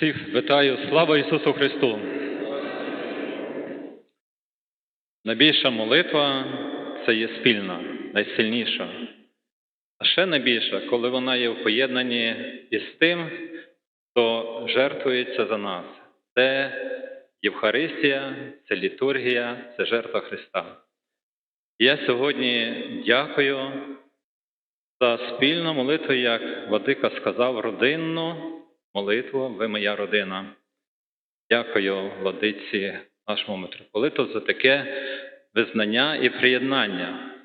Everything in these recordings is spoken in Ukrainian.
Всіх вітаю, слава Ісусу Христу! Найбільша молитва це є спільна, найсильніша. А ще найбільша, коли вона є в поєднанні із тим, хто жертвується за нас. Це Євхаристія, це літургія, це жертва Христа. Я сьогодні дякую за спільну молитву, як Владика сказав, родинну молитву, ви моя родина. Дякую владиці нашому митрополиту за таке визнання і приєднання.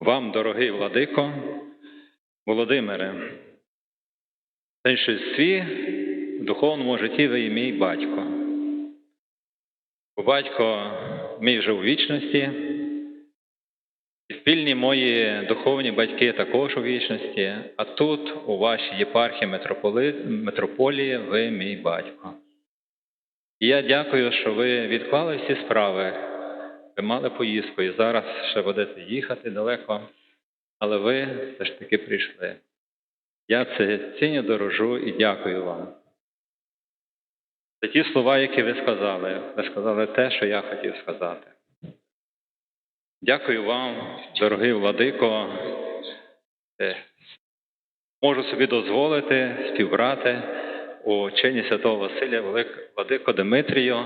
Вам, дорогий владико, Володимире, в меншинстві в духовному житті ви і мій батько. Бо батько мій вже у вічності, спільні мої духовні батьки також у вічності, а тут, у вашій єпархії митрополи- митрополії, ви мій батько. І я дякую, що ви відклали всі справи. Ви мали поїздку і зараз ще будете їхати далеко, але ви все ж таки прийшли. Я це ціню дорожу і дякую вам. За ті слова, які ви сказали, ви сказали те, що я хотів сказати. Дякую вам, дорогий владико. Е, Можу собі дозволити співбрати у чині святого Василія Велик- Владико Димитрію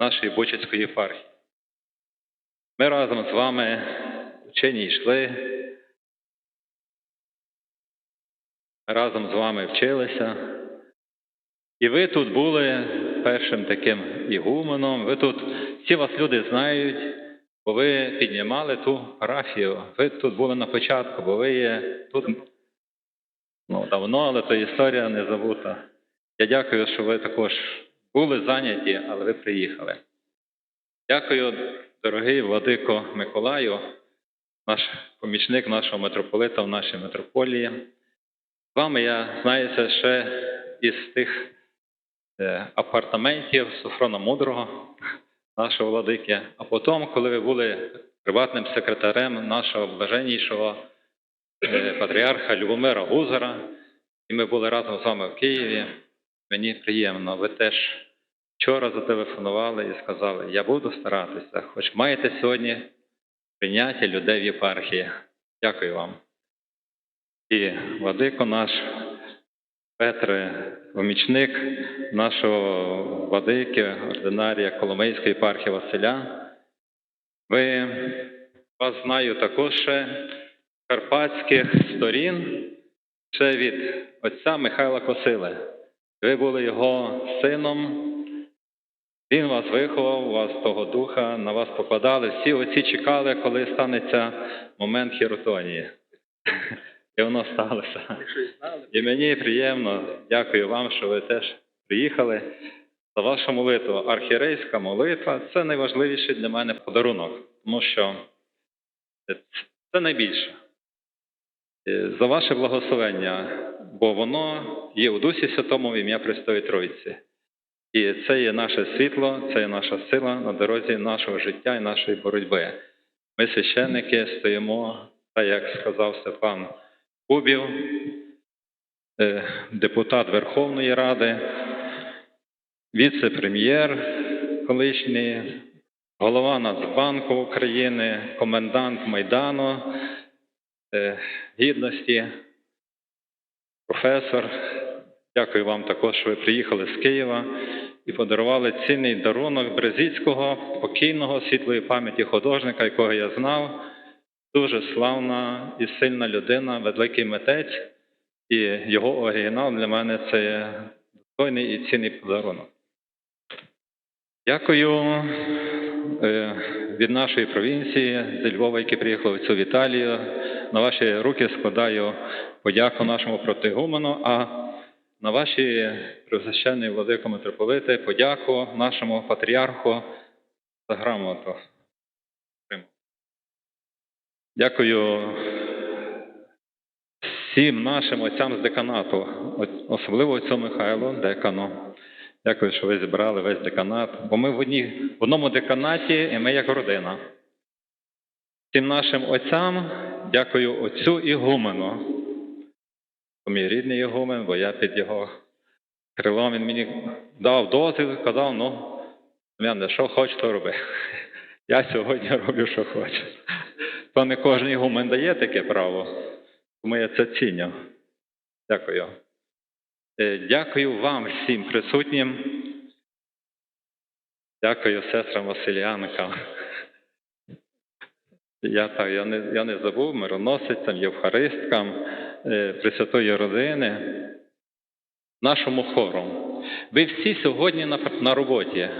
нашої Бучицької єпархії. Ми разом з вами в чині йшли, разом з вами вчилися. І ви тут були першим таким ігуменом, ви тут, всі вас люди знають, бо ви піднімали ту парафію. Ви тут були на початку, бо ви є тут ну, давно, але то історія не забута. Я дякую, що ви також були зайняті, але ви приїхали. Дякую, дорогий владико Миколаю, наш помічник нашого митрополита в нашій митрополії. З вами я знаюся ще із тих е, апартаментів Софрона Мудрого, нашого владики. А потім, коли ви були приватним секретарем нашого блаженнішого е, патріарха Любомира Гузара, і ми були разом з вами в Києві, мені приємно. Ви теж вчора зателефонували і сказали, я буду старатися, хоч маєте сьогодні прийняття людей в єпархії. Дякую вам. І владико наш Петре, помічник нашого владики, ординарія Коломийської єпархії Василя. Ви вас знаю також ще карпатських сторін, ще від отця Михайла Косили. Ви були його сином. Він вас виховав, вас того духа, на вас покладали. Всі отці чекали, коли станеться момент хіротонії. І воно сталося. І мені приємно, дякую вам, що ви теж приїхали. За вашу молитву. Архірейська молитва це найважливіший для мене подарунок, тому що це найбільше. За ваше благословення, бо воно є у Дусі Святому в ім'я Престої Троїці. І це є наше світло, це є наша сила на дорозі нашого життя і нашої боротьби. Ми, священники, стоїмо, так як сказав Степан Кубів, е, депутат Верховної Ради, віце-прем'єр колишній, голова Нацбанку України, комендант Майдану е, Гідності, професор. Дякую вам також, що ви приїхали з Києва і подарували цінний дарунок Брезіцького, покійного світлої пам'яті художника, якого я знав. Дуже славна і сильна людина, великий митець, і його оригінал для мене це є достойний і цінний подарунок. Дякую е, від нашої провінції зі Львова, які приїхали в цю Віталію. На ваші руки складаю подяку нашому протигумену, а на ваші превзащенні владико митрополити подяку нашому патріарху за грамоту. Дякую всім нашим отцям з деканату, особливо отцю Михайлу, декану. Дякую, що ви зібрали весь деканат. Бо ми в, одній, в одному деканаті, і ми як родина. Всім нашим отцям дякую отцю Ігумену, мій рідний Ігумен, бо я під його крилом він мені дав дозвіл, казав, ну, що хоч, то роби. Я сьогодні роблю, що хочу. То не кожен ігумен дає таке право, тому я це ціню. Дякую. Е, Дякую вам всім присутнім. Дякую сестрам Василянкам. Я, так, я, не, я не забув мироносицям, євхаристкам, е, Пресвятої родини, нашому хору. Ви всі сьогодні на, на роботі,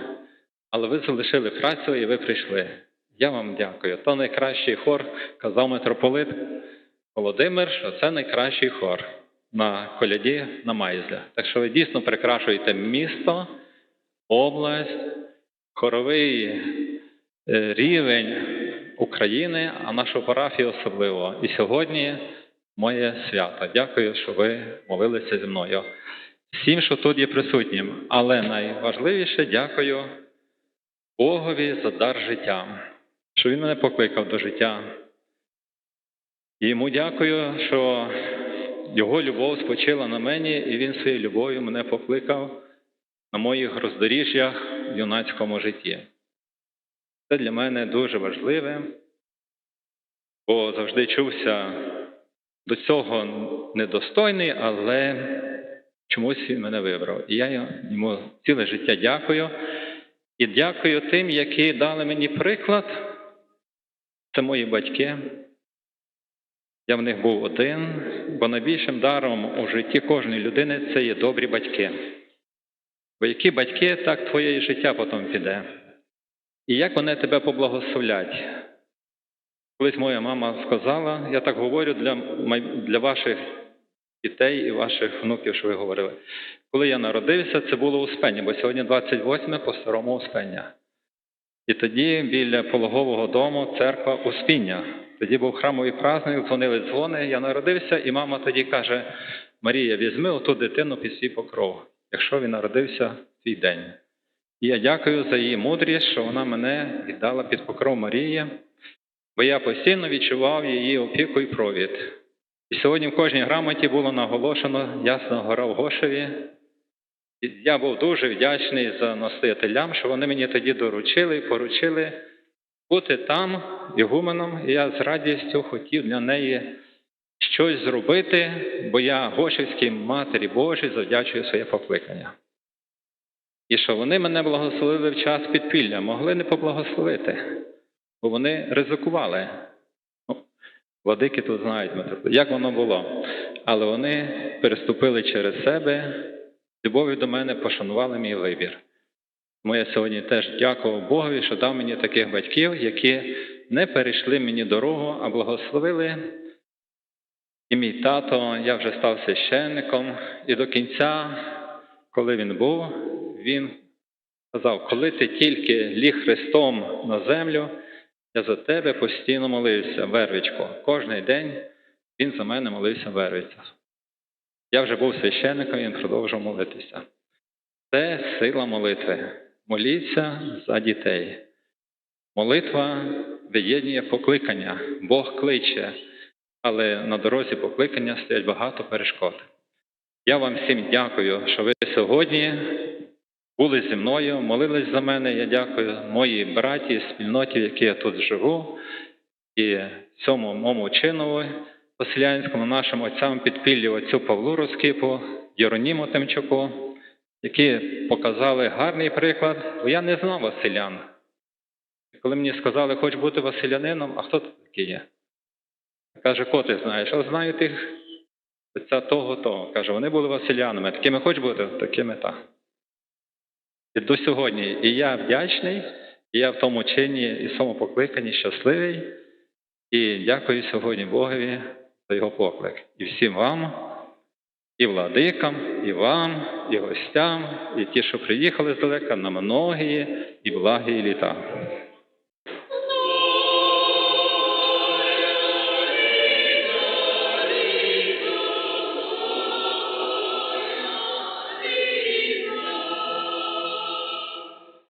але ви залишили працю і ви прийшли. Я вам дякую. То найкращий хор, казав митрополит Володимир, що це найкращий хор на коляді на Майзля. Так що ви дійсно прикрашуєте місто, область, хоровий е, рівень України, а нашу парафію особливо. І сьогодні моє свято. Дякую, що ви молилися зі мною. Всім, що тут є присутнім. Але найважливіше дякую Богові за дар життя, що Він мене покликав до життя. І йому дякую, що його любов спочила на мені, і він своєю любов'ю мене покликав на моїх роздоріжжях в юнацькому житті. Це для мене дуже важливе, бо завжди чувся до цього недостойний, але чомусь він мене вибрав. І я йому ціле життя дякую. І дякую тим, які дали мені приклад. Це мої батьки. Я в них був один, бо найбільшим даром у житті кожної людини це є добрі батьки. Бо які батьки, так твоє і життя потім піде. І як вони тебе поблагословлять? Колись моя мама сказала, я так говорю для, для ваших дітей і ваших внуків, що ви говорили. Коли я народився, це було Успення, бо сьогодні 28 по старому Успення. І тоді біля пологового дому церква Успіння. Тоді був храмовий праздник, дзвонили дзвони, я народився, і мама тоді каже: Марія, візьми оту дитину під свій покров, якщо він народився в твій день. І я дякую за її мудрість, що вона мене віддала під покров Марії, бо я постійно відчував її опіку і провід. І сьогодні в кожній грамоті було наголошено Ясна гора в Гошеві. Я був дуже вдячний за настоятелям, що вони мені тоді доручили і поручили бути там, ігуменом, і я з радістю хотів для неї щось зробити, бо я Гошевській Матері Божій завдячую своє покликання. І що вони мене благословили в час підпілля, могли не поблагословити, бо вони ризикували. Ну, Владики тут знають, як воно було. Але вони переступили через себе, любов'ю до мене пошанували мій вибір. Тому я сьогодні теж дякував Богові, що дав мені таких батьків, які не перейшли мені дорогу, а благословили. І мій тато, я вже став священником, і до кінця, коли він був, він сказав, коли ти тільки ліг Христом на землю, я за тебе постійно молився, Вервичко. Кожний день він за мене молився Вервиця. Я вже був священником, він продовжував молитися. Це сила молитви. Моліться за дітей. Молитва виєднує покликання, Бог кличе, але на дорозі покликання стоять багато перешкод. Я вам всім дякую, що ви сьогодні були зі мною, молились за мене. Я дякую моїй браті, спільноті, в якій я тут живу, і цьому моєму чинові Василянському, нашим отцям підпіллі отцю Павлу Роскипу, Єроніму Тимчуку, які показали гарний приклад, бо я не знав Василян. І коли мені сказали, хоч бути Василянином, а хто ти такий є? Каже, ко ти знаєш? А знаю тих отця того, того. Каже, вони були Василянами. Такими хоч бути, такими так. І до сьогодні. І я вдячний, і я в тому чині і самопокликанні щасливий. І дякую сьогодні Богові за його поклик. І всім вам, і владикам, і вам, і гостям, і ті, що приїхали здалека на многії і благі літа.